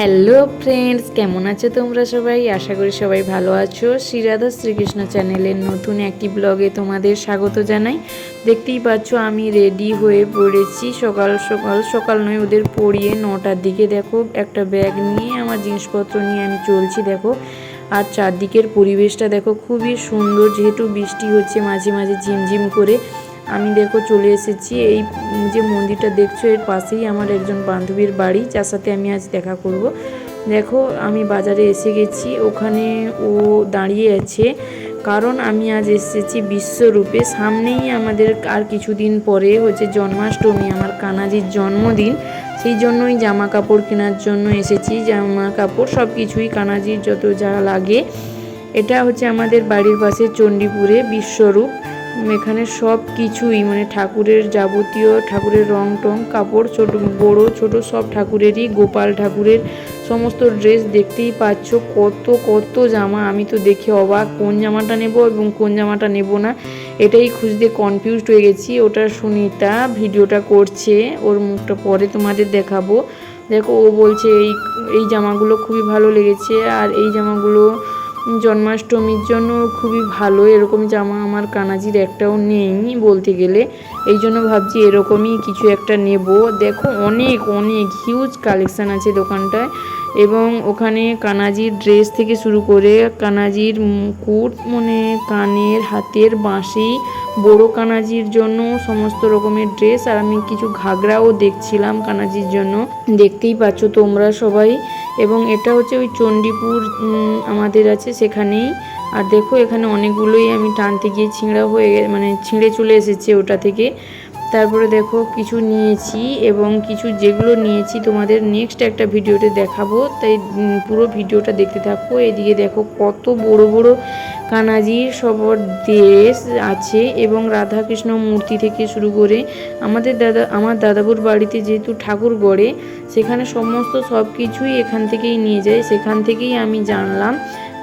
Hello friends কেমন আছো তোমরা সবাই? আশা করি সবাই ভালো আছো। শ্রীরাধা শ্রীকৃষ্ণ চ্যানেলের নতুন একটি ব্লগে তোমাদের স্বাগত জানাই। দেখতেই পাচ্ছ, আমি রেডি হয়ে পড়েছি। সকাল সকাল সকাল নয়, ওদের পড়িয়ে নটার দিকে দেখো, একটা ব্যাগ নিয়ে আমার জিনিসপত্র নিয়ে আমি চলছি, দেখো। আর চারদিকের পরিবেশটা দেখো, খুবই সুন্দর। যেহেতু বৃষ্টি হচ্ছে, মাঝে মাঝে ঝিমঝিম করে আমি দেখো চলে এসেছি। এই যে মন্দিরটা দেখছ, এর পাশেই আমার একজন বান্ধবীর বাড়ি, যার সাথে আমি আজ দেখা করব। দেখো, আমি বাজারে এসে গেছি। ওখানে ও দাঁড়িয়ে আছে। কারণ আমি আজ এসেছি বিশ্বরূপে। সামনেই আমাদের আর কিছুদিন পরে হচ্ছে জন্মাষ্টমী, আমার কানাজির জন্মদিন। সেই জন্যই জামা কাপড় কেনার জন্য এসেছি। জামা কাপড় সব কিছুই কানাজির যত যা লাগে। এটা হচ্ছে আমাদের বাড়ির পাশে চণ্ডীপুরে বিশ্বরূপ। এখানে সব কিছুই মানে ঠাকুরের যাবতীয়, ঠাকুরের রং টং, কাপড় ছোট, বড়, ছোট সব ঠাকুরেরই, গোপাল ঠাকুরের সমস্ত ড্রেস দেখতেই পাচ্ছ। কত কত জামা, আমি তো দেখে অবাক, কোন জামাটা নেব এবং কোন জামাটা নেব না, এটাই খুঁজতে কনফিউজড হয়ে গেছি। ওটা সুনিতা ভিডিওটা করছে, ওর মুখটা পরে তোমাদের দেখাবো। দেখো, ও বলছে, এই এই জামাগুলো খুবই ভালো লেগেছে, আর এই জামাগুলো জন্মাষ্টমীর জন্য খুবই ভালো এরকম জামা আমার কানাজির একটাও নেই বলতে গেলে। এই জন্য ভাবছি এরকমই কিছু একটা নেব। দেখো অনেক অনেক হিউজ কালেকশান আছে দোকানটায়। এবং ওখানে কানাজির ড্রেস থেকে শুরু করে কানাজির মুকুট মানে কানের হাতের বাঁশি, বড় কানাজির জন্য সমস্ত রকমের ড্রেস আর আমি কিছু ঘাগরাও দেখছিলাম কানাজির জন্য। দেখতেই পাচ্ছ তোমরা সবাই। এবং এটা হচ্ছে ওই চণ্ডীপুর আমাদের আছে সেখানেই। আর দেখো এখানে অনেকগুলোই আমি টানতে গিয়ে ছিঁড়া হয়ে মানে ছিঁড়ে চলে এসেছে ওটা থেকে। তারপরে দেখো কিছু নিয়েছি এবং কিছু যেগুলো নিয়েছি তোমাদের নেক্সট একটা ভিডিওতে দেখাবো। তাই পুরো ভিডিওটা দেখতে থাকো। এদিকে দেখো কত বড় বড় কানাজির সব দেশ আছে এবং রাধাকৃষ্ণ মূর্তি থেকে শুরু করে আমাদের দাদা, আমার দাদাবুর বাড়িতে যেহেতু ঠাকুর গড়ে, সেখানে সমস্ত সব কিছুই এখান থেকেই নিয়ে যায়। সেখান থেকেই আমি জানলাম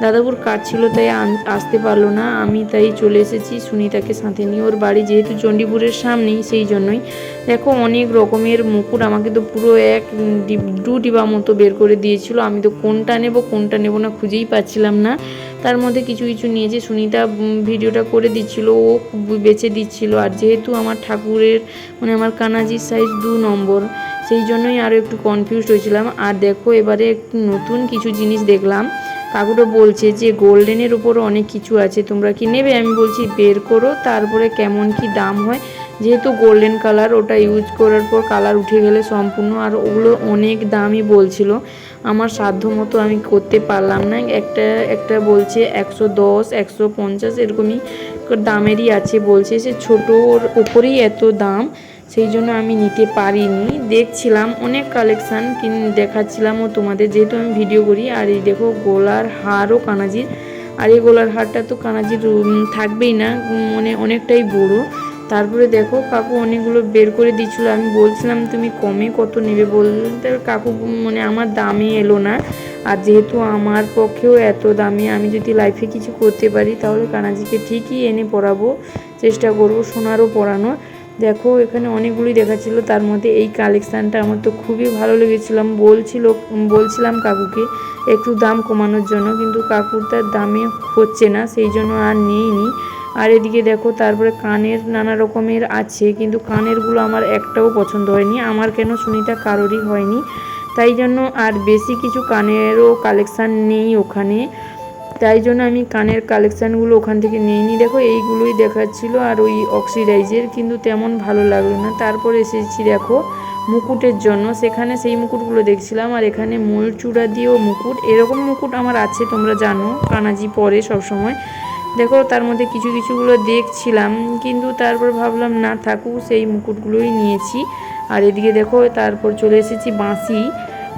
দাদাবুর কাজ ছিল তাই আসতে পারল না। আমি তাই চলে এসেছি সুনিতাকে সাথে নিয়ে। ওর বাড়ি যেহেতু চণ্ডীপুরের সামনেই, সেই জন্যই। দেখো, অনেক রকমের মুকুট আমাকে তো পুরো এক দু ডিবা মতো বের করে দিয়েছিল। আমি তো কোনটা নেব কোনটা নেব না খুঁজেই পাচ্ছিলাম না। তার মধ্যে কিছু কিছু নিয়েছে সুনিতা ভিডিওটা করে দিচ্ছিল, ও বেছে দিচ্ছিল। আর যেহেতু আমার ঠাকুরের মানে আমার কানাজির সাইজ দু নম্বর, সেই জন্যই আরও একটু কনফিউজ হয়েছিলাম। আর দেখো, এবারে একটু নতুন কিছু জিনিস দেখলাম। কাকুটা বলছে যে গোল্ডেনের উপরও অনেক কিছু আছে, তোমরা কি নেবে? আমি বলছি, বের করো, তারপরে কেমন কি দাম হয়। যেহেতু গোল্ডেন কালার, ওটা ইউজ করার পর কালার উঠে গেলে সম্পূর্ণ, আর ওগুলো অনেক দামই বলছিল। আমার সাধ্য মতো আমি করতে পারলাম না। একটা একটা বলছে একশো দশ, একশো পঞ্চাশ, এরকমই দামেরই আছে। বলছে সে ছোটোর ওপরেই এত দাম। সেই জন্য আমি নিতে পারিনি। দেখছিলাম অনেক কালেকশান কিন দেখাচ্ছিলামও তোমাদের। যেহেতু আমি ভিডিও করি, আর এই দেখো গোলার হারও কানাজির। আর এই গোলার হারটা তো কানাজির থাকবেই না মানে অনেকটাই বড়। তারপরে দেখো কাকু অনেকগুলো বের করে দিচ্ছিল। আমি বলছিলাম, তুমি কমে কত নেবে? বলতে কাকু মানে আমার দামে এলো না। আর যেহেতু আমার পক্ষেও এত দামে, আমি যদি লাইফে কিছু করতে পারি, তাহলে কানাজিকে ঠিকই এনে পড়াবো, চেষ্টা করব সোনারও পরানো দেখো, এখানে অনেকগুলোই দেখাচ্ছিল। তার মধ্যে এই কালেকশানটা আমার তো খুবই ভালো লেগেছিলাম বলছিল বলছিলাম কাকুকে, একটু দাম কমানোর জন্য। কিন্তু কাকুর তার দামে হচ্ছে না, সেই জন্য আর নিইনি। আর এদিকে দেখো, তারপরে কানের নানা রকমের আছে, কিন্তু কানেরগুলো আমার একটাও পছন্দ হয়নি। আমার কেন সুনিতা কারোরই হয়নি। তাই জন্য আর বেশি কিছু কানেরও কালেকশান নেই ওখানে। তাই জন্য আমি কানের কালেকশানগুলো ওখান থেকে নিইনি। দেখো, এইগুলোই দেখাচ্ছিল আর ওই অক্সিডাইজের কিন্তু তেমন ভালো লাগল না। তারপর এসেছি দেখো, মুকুটের জন্য। সেখানে সেই মুকুটগুলো দেখছিলাম আর এখানে ময়ূর চূড়া দিয়েও মুকুট। এরকম মুকুট আমার আছে, তোমরা জানো, কানাজি পরে সব সময় দেখো, তার মধ্যে কিছু কিছুগুলো দেখছিলাম, কিন্তু তারপর ভাবলাম, না, থাকুক, সেই মুকুটগুলোই নিয়েছি। আর এদিকে দেখো, তারপর চলে এসেছি বাঁশি।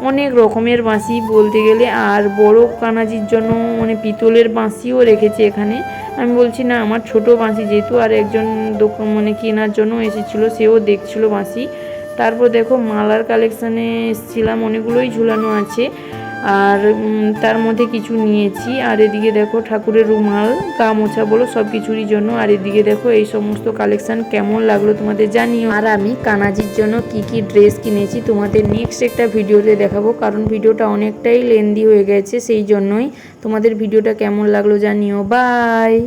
অনেক রকমের বাঁশি বলতে গেলে, আর বড় কানাজির জন্য মানে পিতলের বাঁশিও রেখেছে এখানে। আমি বলছি, না, আমার ছোট বাঁশি যেহেতু, আর একজন দোকান মানে কেনার জন্য এসেছিল, সেও দেখছিল বাঁশি। তারপর দেখো, মালার কালেকশানে এসেছিলাম, অনেকগুলোই ঝুলানো আছে। আর তার মধ্যে কিছু নিয়েছি। আর এদিকে দেখো ঠাকুরের রুমাল, গা মোছা বলো সব কিছুরই জন্য। আর এদিকে দেখো এই সমস্ত কালেকশন কেমন লাগল তোমাদের জানিও। আর আমি কানাজির জন্য কি কি ড্রেস কিনেছি তোমাদের নেক্সট একটা ভিডিওতে দেখাবো, কারণ ভিডিওটা অনেকটাই লেন্দি হয়ে গেছে, সেই জন্যই তোমাদের ভিডিওটা কেমন লাগল জানিও। বাই